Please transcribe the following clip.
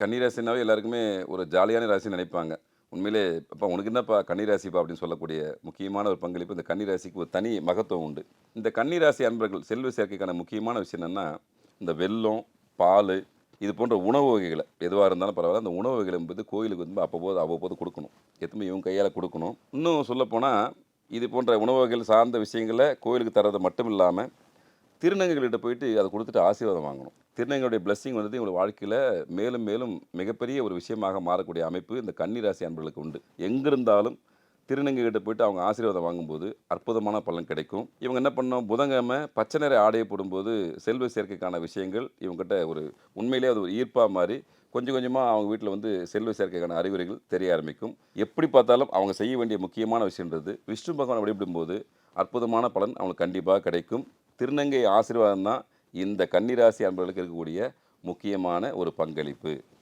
கன்னிராசினாவே எல்லாருக்குமே ஒரு ஜாலியான ராசின்னு நினைப்பாங்க. உண்மையிலே அப்பா உனக்கு என்னப்பா கன்னிராசிப்பா அப்படின்னு சொல்லக்கூடிய முக்கியமான ஒரு பங்களிப்பு? இந்த கன்னிராசிக்கு ஒரு தனி மகத்துவம் உண்டு. இந்த கன்னிராசி அன்பர்கள் செல்வ சேர்க்கைக்கான முக்கியமான விஷயம் என்னென்னா இந்த வெல்லம் பால் இது போன்ற உணவு வகைகளை. எதுவாக இருந்தாலும் பரவாயில்ல. அந்த உணவு வகைகள் என்பது கோயிலுக்கு வந்து அப்போது அவ்வப்போது கொடுக்கணும். எதுவுமே இவங்க கையால் கொடுக்கணும். இன்னும் சொல்லப்போனால் இது போன்ற உணவு வகைகள் சார்ந்த விஷயங்களை கோயிலுக்கு தர்றது மட்டும் இல்லாமல் திருநங்கைகள்கிட்ட போயிட்டு அதை கொடுத்துட்டு ஆசீர்வாதம் வாங்கணும். திருநங்கையுடைய பிளஸ்ஸிங் வந்து இவங்க வாழ்க்கையில் மேலும் மேலும் மிகப்பெரிய ஒரு விஷயமாக மாறக்கூடிய அமைப்பு இந்த கன்னிராசி அன்பர்களுக்கு உண்டு. எங்கிருந்தாலும் திருநங்கைகிட்ட போயிட்டு அவங்க ஆசீர்வாதம் வாங்கும்போது அற்புதமான பலன் கிடைக்கும். இவங்க என்ன பண்ணோம் புதன்கிழமை பச்சை நிற ஆடையை போடும்போது செல்வ சேர்க்கைக்கான விஷயங்கள் இவங்ககிட்ட ஒரு உண்மையிலே அது ஒரு ஈர்ப்பாக மாதிரி கொஞ்சம் கொஞ்சமாக அவங்க வீட்டில் வந்து செல்வ சேர்க்கைக்கான அறிகுறிகள் தெரிய ஆரம்பிக்கும். எப்படி பார்த்தாலும் அவங்க செய்ய வேண்டிய முக்கியமான விஷயன்றது விஷ்ணு பகவான் வழிபடும்போது அற்புதமான பலன் அவங்களுக்கு கண்டிப்பாக கிடைக்கும். திருநங்கை ஆசீர்வாதம் தான் இந்த கன்னிராசி அன்பர்களுக்கு இருக்கக்கூடிய முக்கியமான ஒரு பங்களிப்பு.